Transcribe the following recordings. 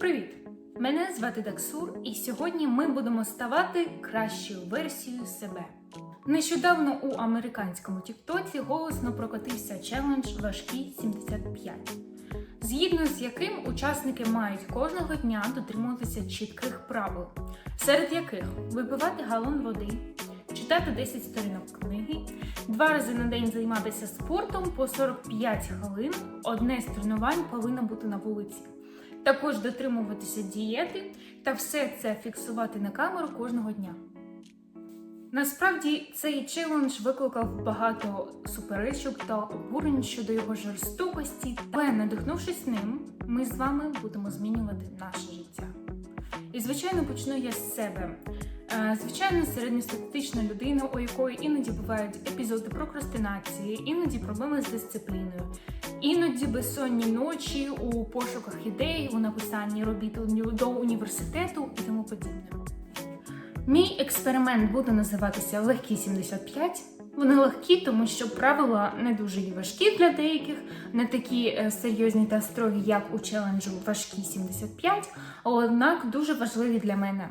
Привіт! Мене звати Даксур, і сьогодні ми будемо ставати кращою версією себе. Нещодавно у американському Тіктоці голосно прокотився челендж Важкі 75, згідно з яким учасники мають кожного дня дотримуватися чітких правил, серед яких випивати галон води, читати 10 сторінок книги, два рази на день займатися спортом по 45 хвилин, одне з тренувань повинно бути на вулиці. Також дотримуватися дієти та все це фіксувати на камеру кожного дня. Насправді цей челендж викликав багато суперечок та обурень щодо його жорстокості, але надихнувшись ним, ми з вами будемо змінювати наше життя. І звичайно почну я з себе. Звичайно, середньостатистична людина, у якої іноді бувають епізоди прокрастинації, іноді проблеми з дисципліною, іноді безсонні ночі у пошуках ідей, у написанні робіт до університету і тому подібне. Мій експеримент буде називатися Легкі 75. Вони легкі, тому що правила не дуже і важкі для деяких, не такі е, серйозні та строгі, як у челенджу Важкі 75, але однак дуже важливі для мене.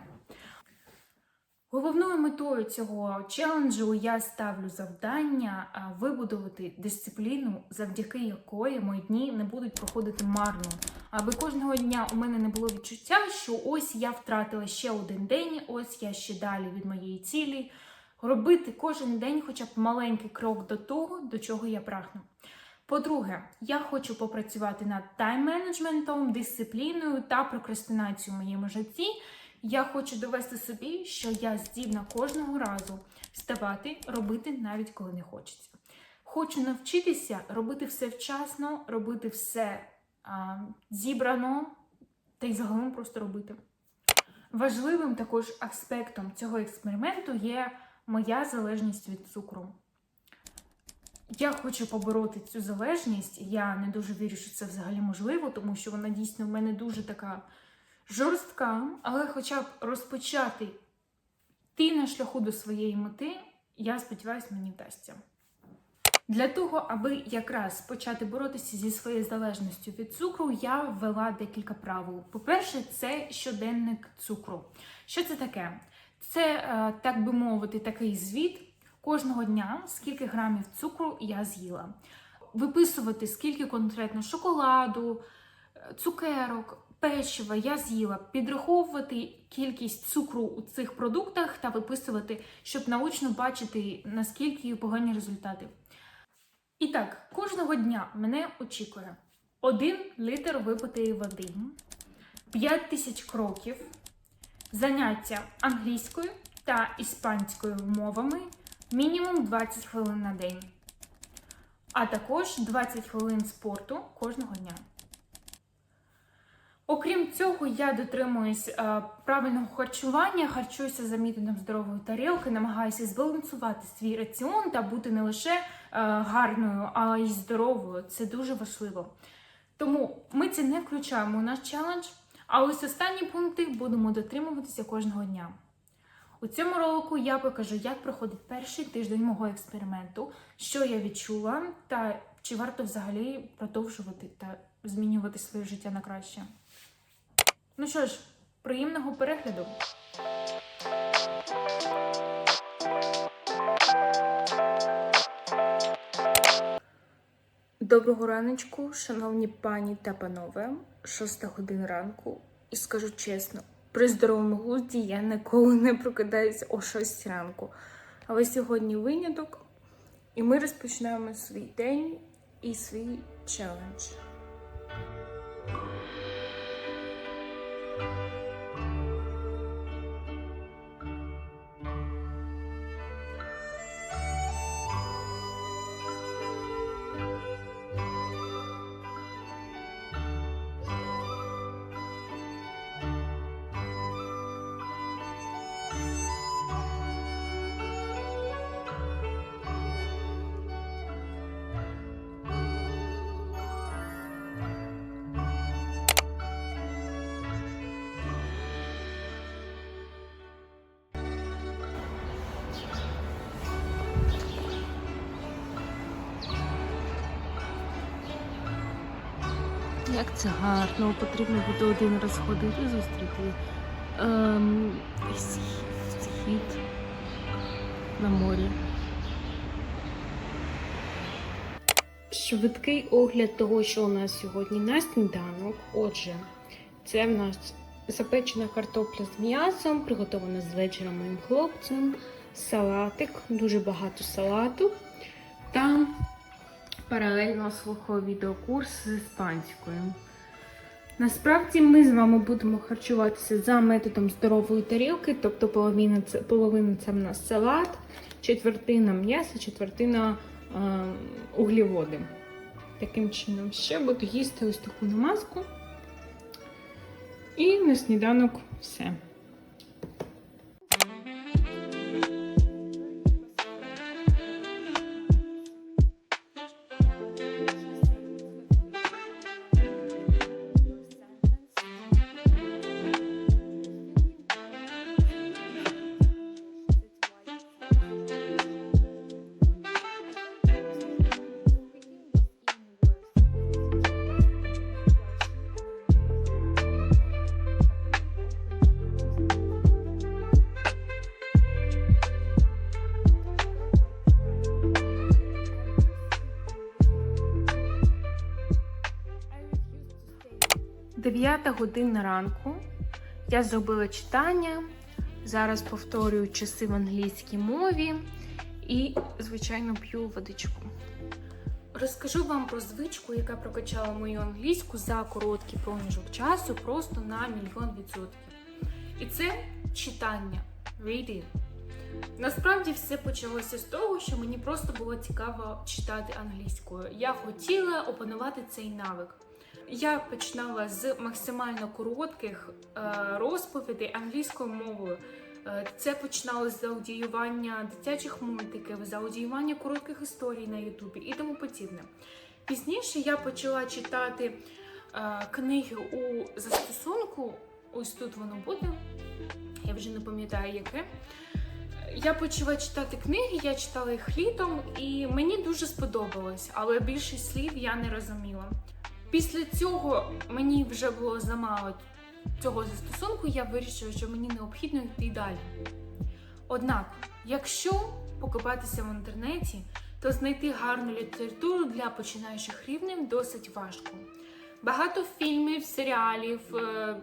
Головною метою цього челенджу я ставлю завдання вибудувати дисципліну, завдяки якої мої дні не будуть проходити марно. Аби кожного дня у мене не було відчуття, що ось я втратила ще один день, ось я ще далі від моєї цілі. Робити кожен день хоча б маленький крок до того, до чого я прагну. По-друге, я хочу попрацювати над тайм-менеджментом, дисципліною та прокрастинацією в моєму житті. Я хочу довести собі, що я здібна кожного разу вставати, робити навіть коли не хочеться. Хочу навчитися робити все вчасно, робити все а, зібрано та й загалом просто робити. Важливим також аспектом цього експерименту є моя залежність від цукру. Я хочу побороти цю залежність. Я не дуже вірю, що це взагалі можливо, тому що вона дійсно в мене дуже така жорстка, але хоча б розпочати ти на шляху до своєї мети, я сподіваюся, мені вдасться. Для того, аби якраз почати боротися зі своєю залежністю від цукру, я ввела декілька правил. По-перше, це щоденник цукру. Що це таке? Це, е, так би мовити, такий звіт кожного дня, скільки грамів цукру я з'їла. Виписувати, скільки конкретно шоколаду, е, цукерок, печива я з'їла, підраховувати кількість цукру у цих продуктах та виписувати, щоб наочно бачити, наскільки погані результати. І так, кожного дня мене очікує 1 літр випитої води, 5 тисяч кроків, заняття англійською та іспанською мовами мінімум 20 хвилин на день, а також 20 хвилин спорту кожного дня. Окрім цього, я дотримуюсь е, правильного харчування, харчуюся за методом здорової тарілки, намагаюся збалансувати свій раціон та бути не лише е, гарною, а й здоровою. Це дуже важливо. Тому ми це не включаємо у наш челендж, а ось останні пункти будемо дотримуватися кожного дня. У цьому ролику я покажу, як проходить перший тиждень мого експерименту, що я відчула, та чи варто взагалі продовжувати та змінювати своє життя на краще. Ну що ж, приємного перегляду! Доброго раночку, шановні пані та панове, шоста година ранку. І скажу чесно, при здоровому глузді я ніколи не прокидаюся о 6 ранку. Але сьогодні виняток, і ми розпочинаємо свій день і свій челендж. Як це гарно, потрібно буде один раз ходити зустріти. Ем, схід, на морі. Швидкий огляд того, що у нас сьогодні на сніданок. Отже, це в нас запечена картопля з м'ясом, приготована з вечора моїм хлопцем, салатик, дуже багато салату та паралельно слухаю відеокурс з іспанською. Насправді ми з вами будемо харчуватися за методом здорової тарілки, тобто половина це, половина це в нас салат, четвертина м'яса, четвертина е, угліводи. Таким чином, ще буду їсти ось таку намазку. І на сніданок все. Дев'ята година ранку. Я зробила читання. Зараз повторюю часи в англійській мові і, звичайно, п'ю водичку. Розкажу вам про звичку, яка прокачала мою англійську за короткий проміжок часу просто на мільйон відсотків. І це читання. Reading. Насправді все почалося з того, що мені просто було цікаво читати англійською. Я хотіла опанувати цей навик. Я починала з максимально коротких е, розповідей англійською мовою. Е, Це починалося з аудіювання дитячих мультиків, з аудіювання коротких історій на Ютубі і тому подібне. Пізніше я почала читати е, книги у застосунку. Ось тут воно буде. Я вже не пам'ятаю яке. Я почала читати книги, я читала їх літом, і мені дуже сподобалось, але більшість слів я не розуміла. Після цього мені вже було замало цього застосунку, я вирішила, що мені необхідно йти далі. Однак, якщо покопатися в інтернеті, то знайти гарну літературу для починаючих рівнем досить важко. Багато фільмів, серіалів, е,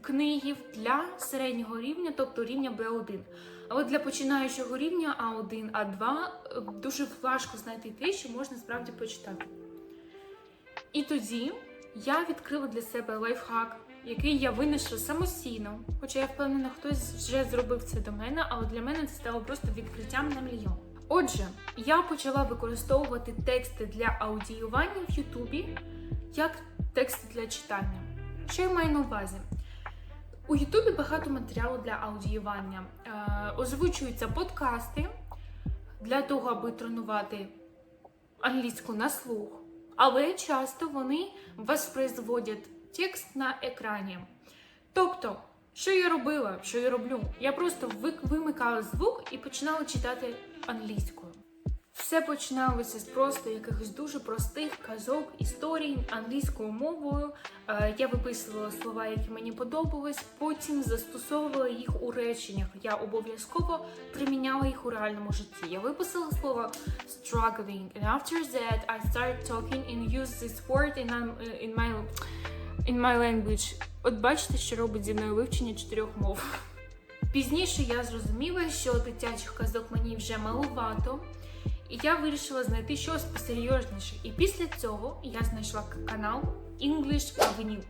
книгів для середнього рівня, тобто рівня B1. Але для починаючого рівня А1, А2 е, дуже важко знайти те, що можна справді почитати. І тоді я відкрила для себе лайфхак, який я винайшла самостійно. Хоча я впевнена, хтось вже зробив це до мене, але для мене це стало просто відкриттям на мільйон. Отже, я почала використовувати тексти для аудіювання в Ютубі як тексти для читання. Що я маю на увазі? У Ютубі багато матеріалу для аудіювання. Е, озвучуються подкасти для того, аби тренувати англійську на слух але часто вони воспроизводять текст на екрані. Тобто, що я робила, що я роблю? Я просто вимикала звук і починала читати англійською. Все починалося з просто якихось дуже простих казок, історій англійською мовою. Е, Я виписувала слова, які мені подобались, потім застосовувала їх у реченнях. Я обов'язково приміняла їх у реальному житті. Я виписала слово struggling, and after that I started talking and use this word in, um, in my in my language. От бачите, що робить зі мною вивчення чотирьох мов. Пізніше я зрозуміла, що дитячих казок мені вже малувато. І я вирішила знайти щось посерйозніше. І після цього я знайшла канал English Avenue.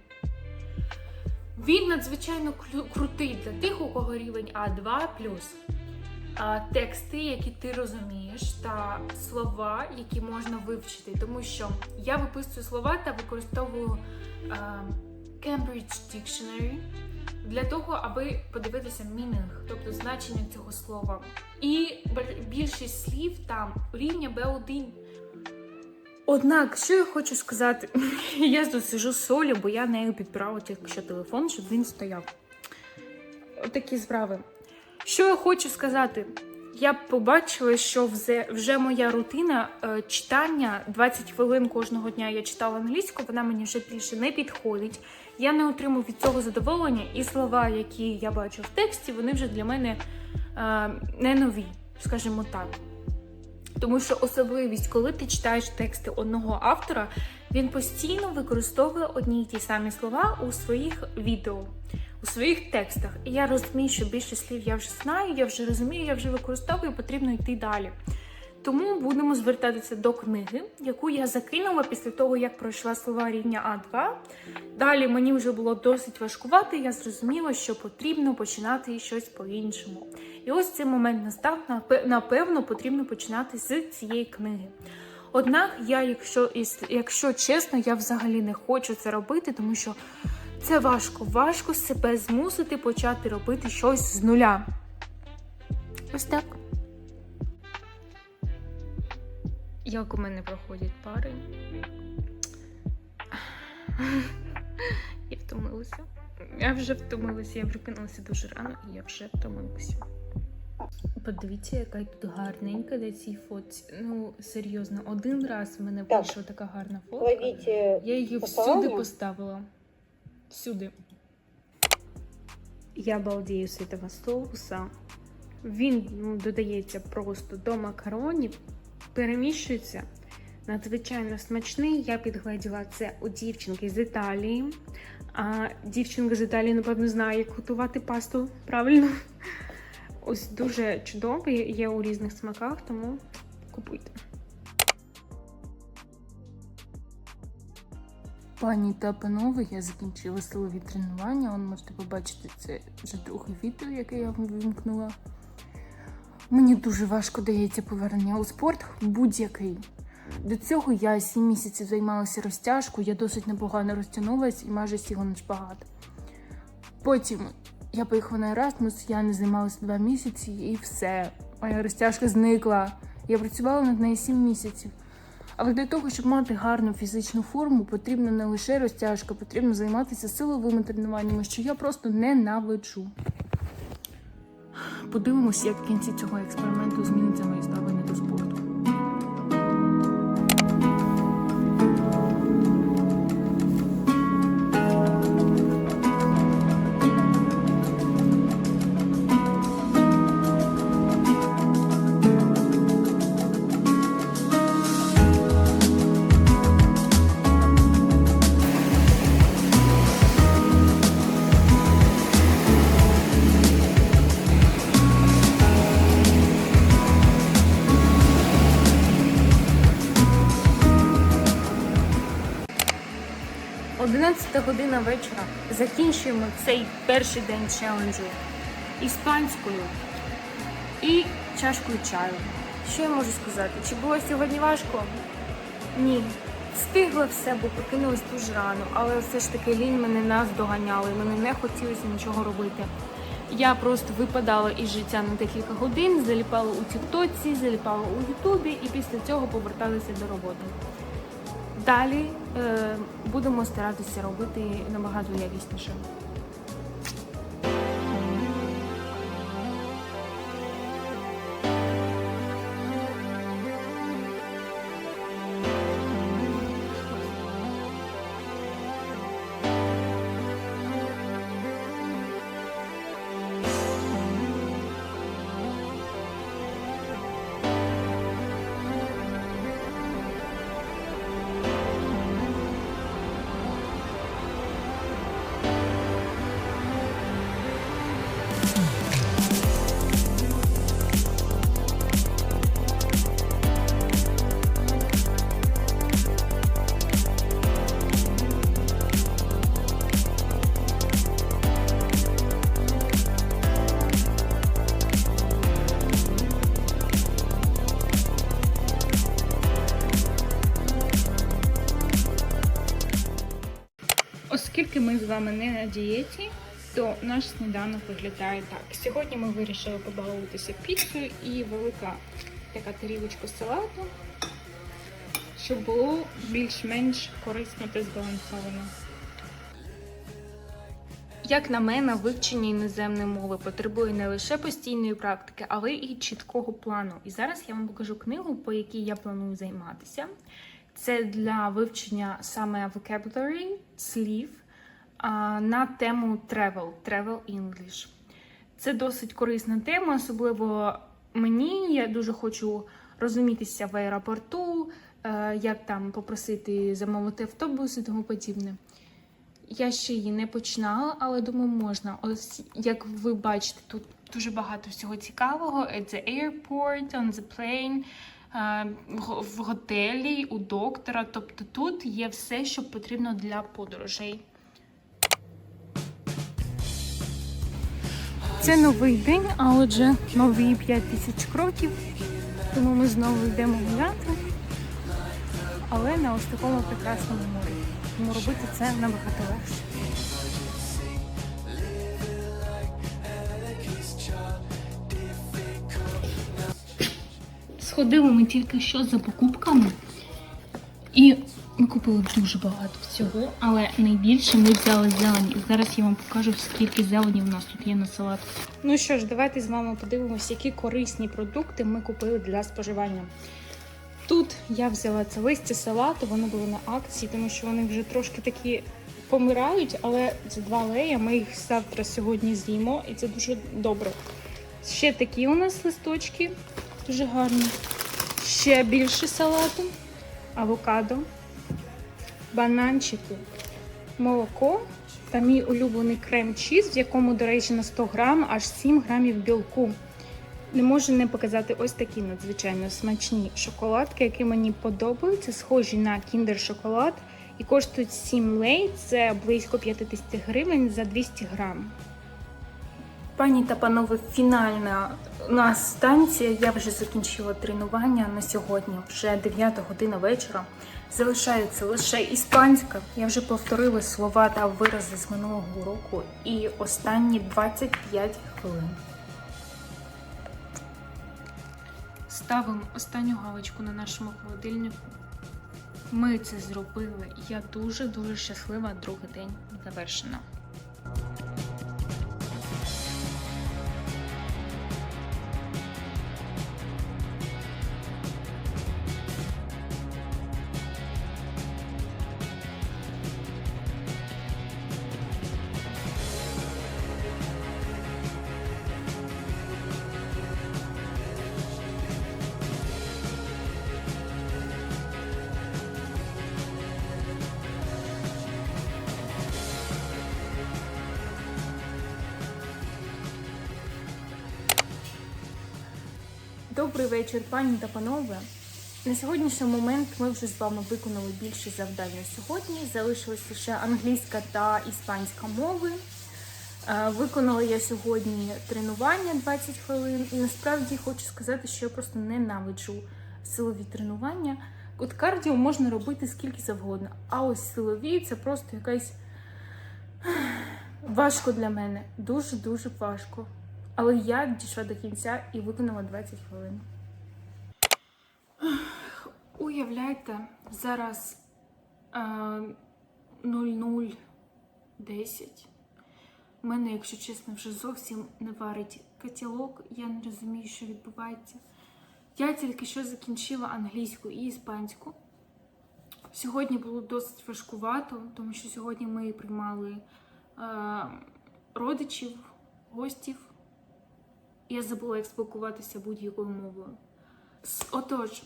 Він надзвичайно крутий для тих, у кого рівень А2 а, тексти, які ти розумієш, та слова, які можна вивчити. Тому що я виписую слова та використовую Cambridge Dictionary для того, аби подивитися мінінг, тобто значення цього слова. І більшість слів там рівня B1. Однак, що я хочу сказати, я тут сижу солі, бо я нею підбирала тільки що телефон, щоб він стояв. Отакі справи. Що я хочу сказати? я побачила, що вже, вже моя рутина е, читання 20 хвилин кожного дня я читала англійську, вона мені вже більше не підходить. Я не отримую від цього задоволення, і слова, які я бачу в тексті, вони вже для мене е, не нові, скажімо так. Тому що особливість, коли ти читаєш тексти одного автора, він постійно використовує одні й ті самі слова у своїх відео, у своїх текстах. І я розумію, що більше слів я вже знаю, я вже розумію, я вже використовую, потрібно йти далі. Тому будемо звертатися до книги, яку я закинула після того, як пройшла слова рівня А2. Далі мені вже було досить важкувати, я зрозуміла, що потрібно починати щось по-іншому. І ось цей момент настав, напевно, потрібно починати з цієї книги. Однак, я, якщо, якщо чесно, я взагалі не хочу це робити, тому що це важко. Важко себе змусити почати робити щось з нуля. Ось так. Як у мене проходять пари? Я втомилася. Я вже втомилася, я прокинулася дуже рано і я вже втомилася. Подивіться, яка тут гарненька на цій фотці. Ну, серйозно, один раз в мене Так. вийшла така гарна фотка. Ловите Я її всюди поставила. Всюди. Я балдію з цього соуса. Він ну, додається просто до макаронів, переміщується. Надзвичайно смачний. Я підгледіла це у дівчинки з Італії. А дівчинка з Італії, напевно, знає, як готувати пасту правильно. Ось дуже чудовий, є у різних смаках, тому купуйте. Пані та панове, я закінчила силові тренування. Он можете побачити це вже друге відео, яке я вам вимкнула. Мені дуже важко дається повернення у спорт будь-який. До цього я 7 місяців займалася розтяжкою, я досить непогано розтягнулася і майже сіла на шпагат. Потім я поїхала на Erasmus, я не займалася 2 місяці і все. Моя розтяжка зникла. Я працювала над нею 7 місяців. Але для того, щоб мати гарну фізичну форму, потрібна не лише розтяжка, потрібно займатися силовими тренуваннями, що я просто ненавиджу. Подивимося, як в кінці цього експерименту зміниться моє ставлення до спорту. Одинадцята година вечора. Закінчуємо цей перший день челенджу іспанською і чашкою чаю. Що я можу сказати? Чи було сьогодні важко? Ні. Встигла все, бо прокинулась дуже рано, але все ж таки лінь мене наздоганяли, мені не хотілося нічого робити. Я просто випадала із життя на декілька годин, заліпала у Тіктоці, заліпала у Ютубі і після цього поверталася до роботи. Далі е, будемо старатися робити набагато якісніше. Вами не на дієті, то наш сніданок виглядає так. Сьогодні ми вирішили побалуватися піцею і велика така тарілочка салату, щоб було більш-менш корисно та збалансовано. Як на мене, вивчення іноземної мови потребує не лише постійної практики, але і чіткого плану. І зараз я вам покажу книгу, по якій я планую займатися. Це для вивчення саме vocabulary, слів на тему travel, travel English. Це досить корисна тема, особливо мені. Я дуже хочу розумітися в аеропорту, е, як там попросити замовити автобус і тому подібне. Я ще її не починала, але думаю, можна. Ось як ви бачите, тут дуже багато всього цікавого. At the airport, on the plane, е, в- в готелі, у доктора. Тобто тут є все, що потрібно для подорожей. Це новий день, а отже, нові 5 тисяч кроків. Тому ми знову йдемо гуляти, але на ось такому прекрасному морі. Тому робити це набагато легше. Сходили ми тільки що за покупками, і ми купили дуже багато всього, але найбільше ми взяли зелені. І зараз я вам покажу, скільки зелені в нас тут є на салат. Ну що ж, давайте з вами подивимося, які корисні продукти ми купили для споживання. Тут я взяла це листя салату, вони були на акції, тому що вони вже трошки такі помирають, але це два лея. Ми їх завтра сьогодні з'їмо, і це дуже добре. Ще такі у нас листочки, дуже гарні. Ще більше салату, авокадо, бананчики, молоко та мій улюблений крем-чіз, в якому, до речі, на 100 грам аж 7 грамів білку. Не можу не показати ось такі надзвичайно смачні шоколадки, які мені подобаються, схожі на кіндер шоколад і коштують 7 лей, це близько 50 гривень за 200 грам. Пані та панове, фінальна у нас станція. Я вже закінчила тренування на сьогодні, вже 9 година вечора. Залишається лише іспанська. Я вже повторила слова та вирази з минулого уроку і останні 25 хвилин. Ставимо останню галочку на нашому холодильнику. Ми це зробили. Я дуже дуже щаслива. Другий день завершено. Добрий вечір, пані та панове. На сьогоднішній момент ми вже з вами виконали більше завдань на сьогодні. Залишилась лише англійська та іспанська мови. Е, Виконала я сьогодні тренування 20 хвилин, і насправді хочу сказати, що я просто ненавиджу силові тренування. От кардіо можна робити скільки завгодно, а ось силові це просто якась важко для мене. Дуже-дуже важко. Але я дійшла до кінця і виконала 20 хвилин. Уявляйте, зараз е, 00.10. У мене, якщо чесно, вже зовсім не варить котілок. Я не розумію, що відбувається. Я тільки що закінчила англійську і іспанську. Сьогодні було досить важкувато, тому що сьогодні ми приймали е, родичів, гостів. Я забула, як спілкуватися будь-якою мовою. Отож,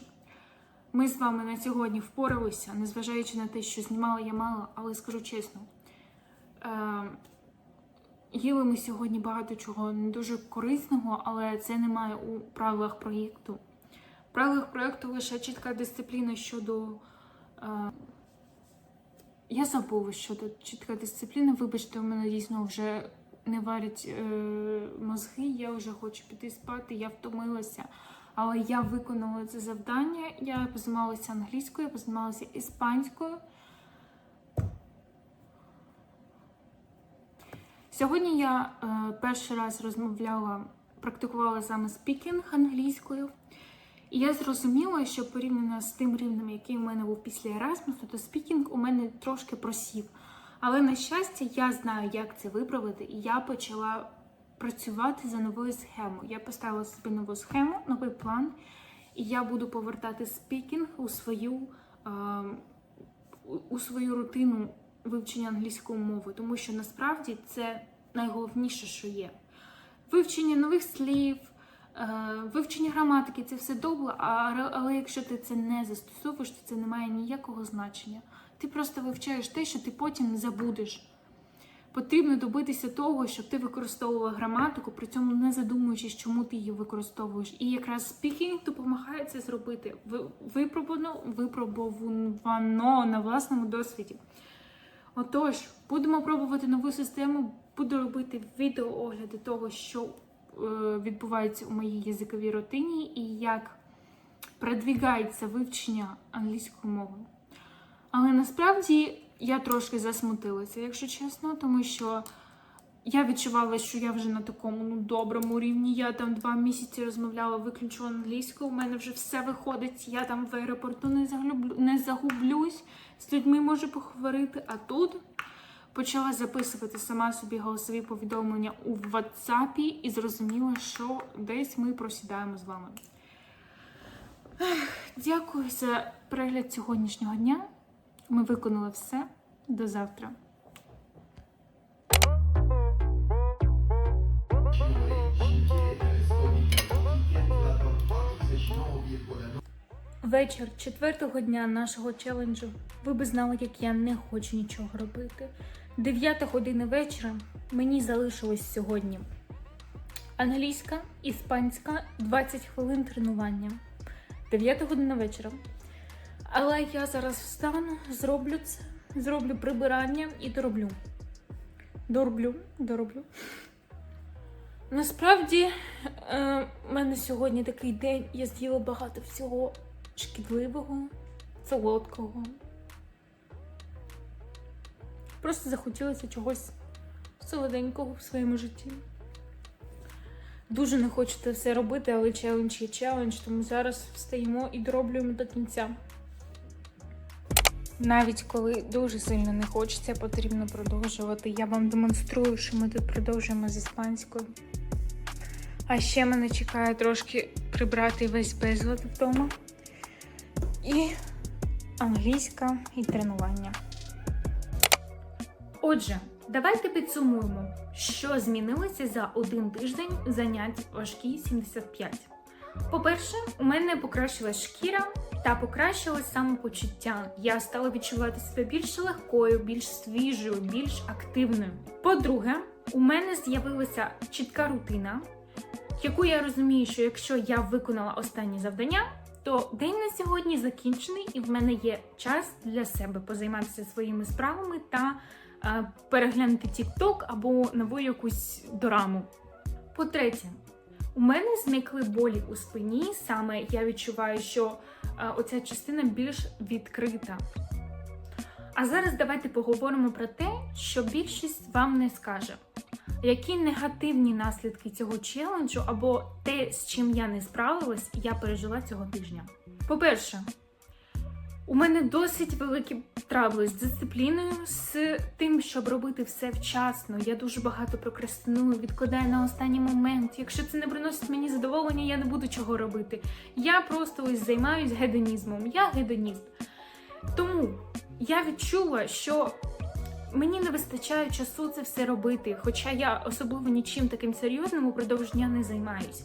ми з вами на сьогодні впоралися, незважаючи на те, що знімала я мало, але скажу чесно. Е, їли ми сьогодні багато чого не дуже корисного, але це немає у правилах проєкту. В правилах проєкту лише чітка дисципліна щодо. Е, я забула щодо чітка дисципліна. Вибачте, у мене дійсно вже не варять е, мозги, я вже хочу піти спати, я втомилася. Але я виконала це завдання. Я позаймалася англійською, я позаймалася іспанською. Сьогодні я е, перший раз розмовляла, практикувала саме спікінг англійською. І я зрозуміла, що порівняно з тим рівнем, який у мене був після Erasmus, то спікінг у мене трошки просів. Але на щастя, я знаю, як це виправити, і я почала працювати за новою схемою. Я поставила собі нову схему, новий план, і я буду повертати спікінг у свою, у- свою рутину вивчення англійської мови, тому що насправді це найголовніше, що є. Вивчення нових слів, вивчення граматики це все добре, але якщо ти це не застосовуєш, то це не має ніякого значення. Ти просто вивчаєш те, що ти потім забудеш. Потрібно добитися того, щоб ти використовувала граматику, при цьому не задумуючись, чому ти її використовуєш. І якраз спікінг допомагає це зробити. Ви- Випробувано, випробовано на власному досвіді. Отож, будемо пробувати нову систему, буду робити відеоогляди того, що е, відбувається у моїй язиковій рутині і як продвігається вивчення англійської мови. Але насправді я трошки засмутилася, якщо чесно, тому що я відчувала, що я вже на такому ну, доброму рівні. Я там два місяці розмовляла виключно англійською. У мене вже все виходить. Я там в аеропорту не заглюблю, не загублюсь, з людьми можу поговорити. А тут почала записувати сама собі голосові повідомлення у WhatsApp і зрозуміла, що десь ми просідаємо з вами. Дякую за перегляд сьогоднішнього дня. Ми виконали все. До завтра. Вечір четвертого дня нашого челенджу. Ви би знали, як я не хочу нічого робити. Дев'ята година вечора мені залишилось сьогодні. Англійська, іспанська, 20 хвилин тренування. Дев'ята година вечора. Але я зараз встану, зроблю це, зроблю прибирання і дороблю. Дороблю, дороблю. Насправді, е, в мене сьогодні такий день, я з'їла багато всього шкідливого, солодкого. Просто захотілося чогось солоденького в своєму житті. Дуже не хочу це все робити, але челендж є челендж, тому зараз встаємо і дороблюємо до кінця. Навіть коли дуже сильно не хочеться, потрібно продовжувати. Я вам демонструю, що ми тут продовжуємо з іспанською. А ще мене чекає трошки прибрати весь безлад вдома. І англійська і тренування. Отже, давайте підсумуємо, що змінилося за один тиждень занять важкі 75. По-перше, у мене покращилась шкіра та покращилось самопочуття. Я стала відчувати себе більш легкою, більш свіжою, більш активною. По-друге, у мене з'явилася чітка рутина, яку я розумію, що якщо я виконала останні завдання, то день на сьогодні закінчений, і в мене є час для себе позайматися своїми справами та переглянути TikTok або нову якусь дораму. По-третє, у мене зникли болі у спині. Саме я відчуваю, що е, оця частина більш відкрита. А зараз давайте поговоримо про те, що більшість вам не скаже. Які негативні наслідки цього челенджу або те, з чим я не справилась, я пережила цього тижня. По-перше, у мене досить великі трабли з дисципліною, з тим, щоб робити все вчасно. Я дуже багато прокрастиную, відкладаю на останній момент. Якщо це не приносить мені задоволення, я не буду чого робити. Я просто ось займаюсь гедонізмом. Я гедоніст. Тому я відчула, що мені не вистачає часу це все робити, хоча я особливо нічим таким серйозним упродовж дня не займаюсь.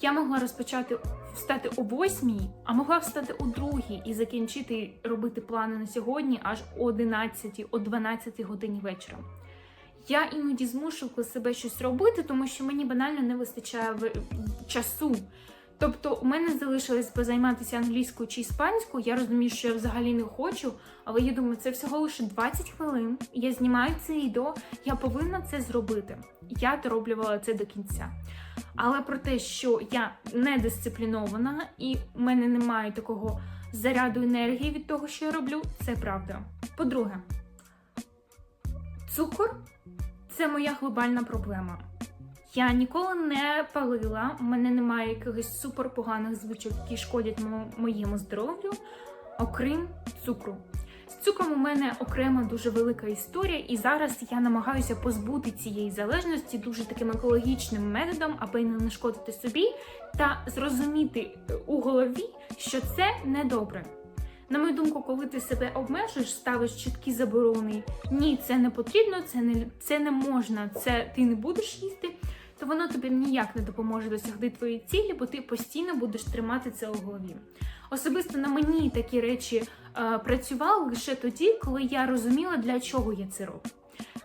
Я могла розпочати встати о 8, а могла встати о 2 і закінчити робити плани на сьогодні аж о 11, о 12 годині вечора. Я іноді змушувала себе щось робити, тому що мені банально не вистачає часу. Тобто, у мене залишилось позайматися англійською чи іспанською. Я розумію, що я взагалі не хочу, але я думаю, це всього лише 20 хвилин. Я знімаю це відео, я повинна це зробити. Я дороблювала це до кінця. Але про те, що я не дисциплінована і в мене немає такого заряду енергії від того, що я роблю, це правда. По-друге, цукор це моя глобальна проблема. Я ніколи не палила, у мене немає якихось суперпоганих звичок, які шкодять мо- моєму здоров'ю, окрім цукру. Цукром у мене окрема дуже велика історія, і зараз я намагаюся позбути цієї залежності дуже таким екологічним методом, аби не нашкодити собі та зрозуміти е, у голові, що це не добре. На мою думку, коли ти себе обмежуєш, ставиш чіткі заборони, ні, це не потрібно, це не, це не можна, це ти не будеш їсти, то воно тобі ніяк не допоможе досягти твоєї цілі, бо ти постійно будеш тримати це у голові. Особисто на мені такі речі е, працювали лише тоді, коли я розуміла, для чого я це роблю.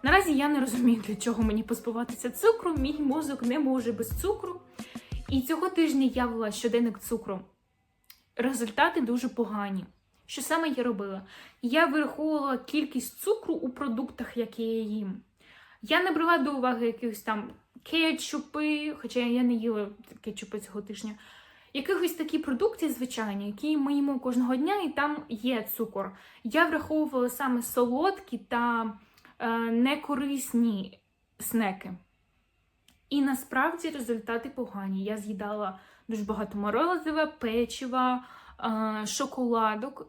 Наразі я не розумію, для чого мені позбуватися цукру, мій мозок не може без цукру. І цього тижня я вела щоденник цукру. Результати дуже погані. Що саме я робила? Я вираховувала кількість цукру у продуктах, які я їм. Я не брала до уваги якихось там кетчупи, хоча я не їла кетчупи цього тижня. Якихось такі продукти, звичайні, які ми їмо кожного дня, і там є цукор. Я враховувала саме солодкі та е, некорисні снеки. І насправді результати погані. Я з'їдала дуже багато морозива, печива, е, шоколадок.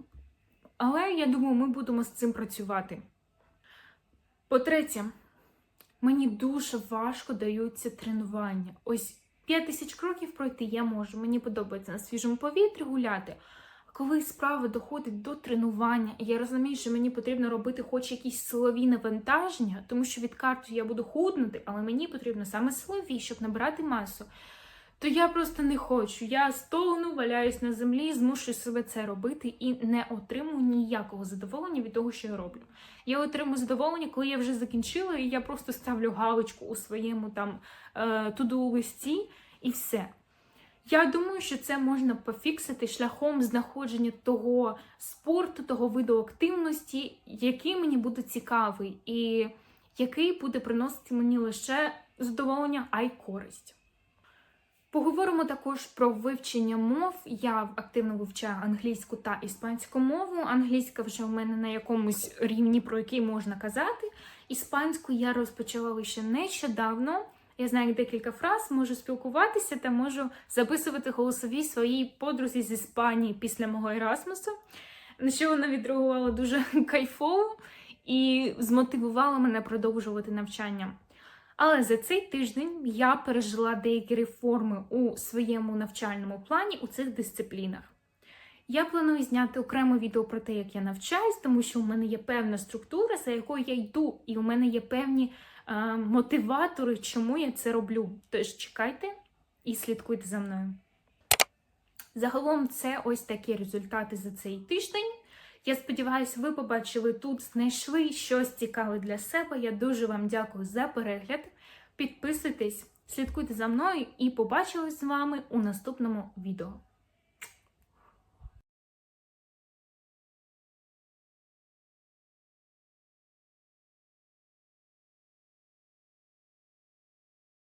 Але я думаю, ми будемо з цим працювати. По-третє, мені дуже важко даються тренування. Ось 5 тисяч кроків пройти я можу. Мені подобається на свіжому повітрі гуляти. Коли справа доходить до тренування, і я розумію, що мені потрібно робити хоч якісь силові навантаження, тому що від карту я буду худнути, але мені потрібно саме силові, щоб набирати масу. То я просто не хочу. Я стогну, валяюсь на землі, змушую себе це робити і не отримую ніякого задоволення від того, що я роблю. Я отримую задоволення, коли я вже закінчила, і я просто ставлю галочку у своєму там е, туду листі і все. Я думаю, що це можна пофіксити шляхом знаходження того спорту, того виду активності, який мені буде цікавий, і який буде приносити мені лише задоволення, а й користь. Поговоримо також про вивчення мов. Я активно вивчаю англійську та іспанську мову. Англійська вже в мене на якомусь рівні, про який можна казати. Іспанську я розпочала лише нещодавно. Я знаю декілька фраз, можу спілкуватися та можу записувати голосові своїй подрузі з Іспанії після мого Ерасмусу. На що вона відреагувала дуже кайфово і змотивувала мене продовжувати навчання. Але за цей тиждень я пережила деякі реформи у своєму навчальному плані у цих дисциплінах. Я планую зняти окреме відео про те, як я навчаюсь, тому що у мене є певна структура, за якою я йду, і у мене є певні е, мотиватори, чому я це роблю. Тож чекайте і слідкуйте за мною. Загалом, це ось такі результати за цей тиждень. Я сподіваюся, ви побачили тут, знайшли щось цікаве для себе. Я дуже вам дякую за перегляд. Підписуйтесь, слідкуйте за мною і побачились з вами у наступному відео.